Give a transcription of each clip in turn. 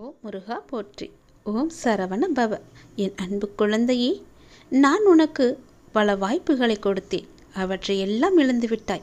ஓ முருகா போற்றி. ஓம் சரவண பவ என் அன்பு குழந்தையே நான் உனக்கு பல வாய்ப்புகளை கொடுத்தேன். அவற்றை எல்லாம் இழந்து விட்டாய்.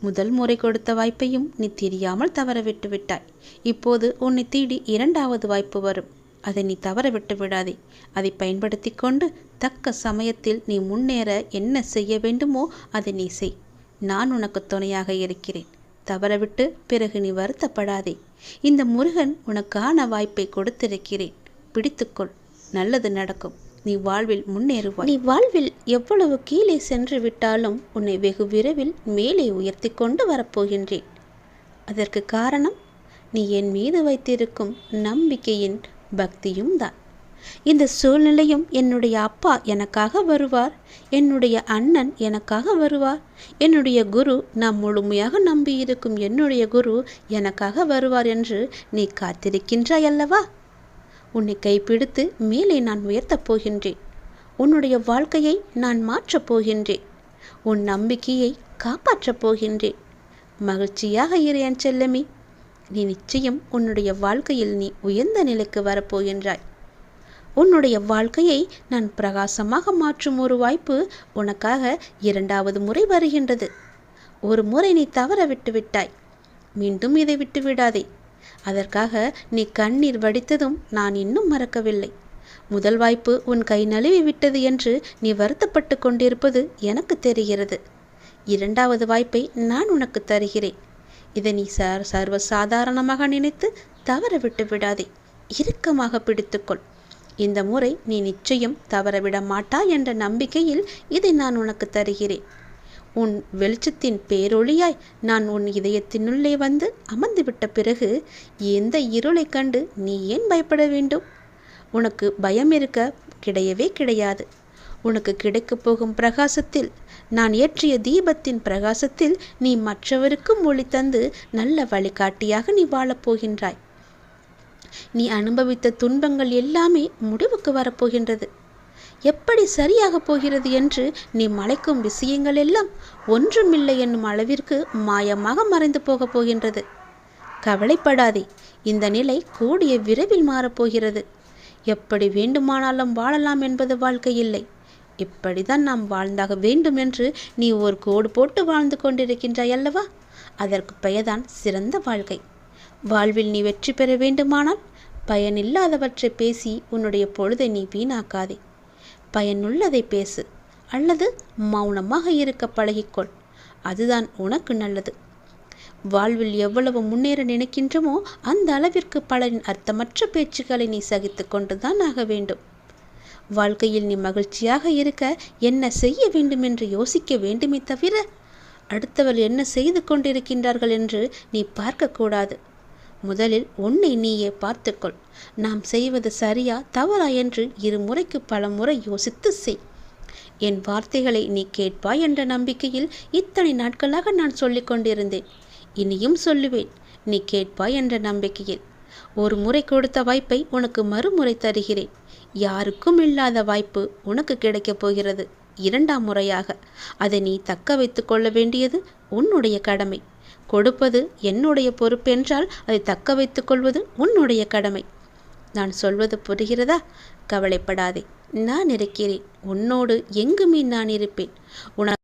முதல் முறை கொடுத்த வாய்ப்பையும் நீ தெரியாமல் தவற விட்டு விட்டாய். இப்போது உன்னை தேடி இரண்டாவது வாய்ப்பு வரும். அதை நீ தவற விட்டு விடாதே. அதை பயன்படுத்தி கொண்டு தக்க சமயத்தில் நீ முன்னேற என்ன செய்ய வேண்டுமோ அதை நீ செய். நான் உனக்கு துணையாக இருக்கிறேன். தவறவிட்டு பிறகு நீ வருத்தப்படாதே. இந்த முருகன் உனக்கான வாய்ப்பை கொடுத்திருக்கிறேன். பிடித்துக்கொள். நல்லது நடக்கும். நீ வாழ்வில் முன்னேறுவாய். நீ வாழ்வில் எவ்வளவு கீழே சென்று விட்டாலும் உன்னை வெகு விரைவில் மேலே உயர்த்தி கொண்டு வரப்போகின்றேன். அதற்கு காரணம் நீ என் மீது வைத்திருக்கும் நம்பிக்கையின் பக்தியும் தான் இந்த சூழ்நிலையும் என்னுடைய அப்பா எனக்காக வருவார். என்னுடைய அண்ணன் எனக்காக வருவார். என்னுடைய குரு நான் முழுமையாக நம்பியிருக்கும் என்னுடைய குரு எனக்காக வருவார் என்று நீ காத்திருக்கின்றாய் அல்லவா? உன்னை கைப்பிடித்து மேலே நான் உயர்த்தப் போகின்றேன். உன்னுடைய வாழ்க்கையை நான் மாற்றப் போகின்றேன். உன் நம்பிக்கையை காப்பாற்றப் போகின்றேன். மகிழ்ச்சியாக இரு என் செல்லமி. நீ நிச்சயம் உன்னுடைய வாழ்க்கையில் நீ உயர்ந்த நிலைக்கு வரப்போகின்றாய் உன்னுடைய வாழ்க்கையை நான் பிரகாசமாக மாற்றும் ஒரு வாய்ப்பு உனக்காக இரண்டாவது முறை வருகின்றது. ஒரு முறை நீ தவற விட்டு விட்டாய். மீண்டும் இதை விட்டு விடாதே. அதற்காக நீ கண்ணீர் வடித்ததும் நான் இன்னும் மறக்கவில்லை. முதல் வாய்ப்பு உன் கை நழுவி விட்டது என்று நீ வருத்தப்பட்டு கொண்டிருப்பது எனக்கு தெரிகிறது. இரண்டாவது வாய்ப்பை நான் உனக்கு தருகிறேன். இதை நீ சர் சர்வ சாதாரணமாக நினைத்து தவற விட்டு விடாதே. இறுக்கமாக பிடித்துக்கொள். இந்த முறை நீ நிச்சயம் தவறவிட மாட்டாய் என்ற நம்பிக்கையில் இதை நான் உனக்கு தருகிறேன். உன் வெளிச்சத்தின் பேரொளியாய் நான் உன் இதயத்தினுள்ளே வந்து அமர்ந்துவிட்ட பிறகு எந்த இருளை கண்டு நீ ஏன் பயப்பட வேண்டும்? உனக்கு பயம் இருக்க கிடையவே கிடையாது. உனக்கு கிடைக்கப் போகும் பிரகாசத்தில் நான் ஏற்றிய தீபத்தின் பிரகாசத்தில் நீ மற்றவருக்கும் ஒளி தந்து நல்ல வழிகாட்டியாக நீ வாழப்போகின்றாய் நீ அனுபவித்த துன்பங்கள் எல்லாமே முடிவுக்கு வரப்போகின்றது. எப்படி சரியாகப் போகிறது என்று நீ மலைக்கும் விஷயங்கள் எல்லாம் ஒன்றுமில்லை என்னும் அளவிற்கு மாயமாக மறைந்து போகப் போகின்றது. கவலைப்படாதே இந்த நிலை கூடிய விரைவில் மாறப்போகிறது. எப்படி வேண்டுமானாலும் வாழலாம் என்பது வாழ்க்கை இல்லை. இப்படிதான் நாம் வாழ்ந்தாக வேண்டும் என்று நீ ஒரு கோடு போட்டு வாழ்ந்து கொண்டிருக்கின்றாய் அல்லவா? அதற்கு பெயர்தான் சிறந்த வாழ்க்கை. வாழ்வில் நீ வெற்றி பெற வேண்டுமானால் பயனில்லாதவற்றை பேசி உன்னுடைய பொழுதை நீ வீணாக்காதே. பயனுள்ளதை பேசு அல்லது மௌனமாக இருக்க பழகிக்கொள். அதுதான் உனக்கு நல்லது. வாழ்வில் எவ்வளவு முன்னேற நினைக்கின்றமோ அந்த அளவிற்கு பலரின் அர்த்தமற்ற பேச்சுக்களை நீ சகித்து கொண்டுதான் ஆக வேண்டும். வாழ்க்கையில் நீ மகிழ்ச்சியாக இருக்க என்ன செய்ய வேண்டும் என்று யோசிக்க வேண்டுமே தவிர அடுத்தவர் என்ன செய்து கொண்டிருக்கின்றார்கள் என்று நீ பார்க்கக்கூடாது. முதலில் உன்னை நீயே பார்த்துக்கொள். நாம் செய்வது சரியா தவறா என்று இருமுறைக்கு பல முறை யோசித்து செய். என் வார்த்தைகளை நீ கேட்பாய் என்ற நம்பிக்கையில் இத்தனை நாட்களாக நான் சொல்லிக் கொண்டிருந்தேன். இனியும் சொல்லுவேன் நீ கேட்பாய் என்ற நம்பிக்கையில். ஒரு முறை கொடுத்த வாய்ப்பை உனக்கு மறுமுறை தருகிறேன். யாருக்கும் இல்லாத வாய்ப்பு உனக்கு கிடைக்கப் போகிறது இரண்டாம் முறையாக. அதை நீ தக்க வைத்து கொள்ள வேண்டியது உன்னுடைய கடமை. கொடுப்பது என்னுடைய பொறுப்பென்றால் அதை தக்க வைத்துக் கொள்வது உன்னுடைய கடமை. நான் சொல்வது புரிகிறதா? கவலைப்படாதே. நான் இருக்கிறேன். உன்னோடு எங்குமே நான் இருப்பேன். உன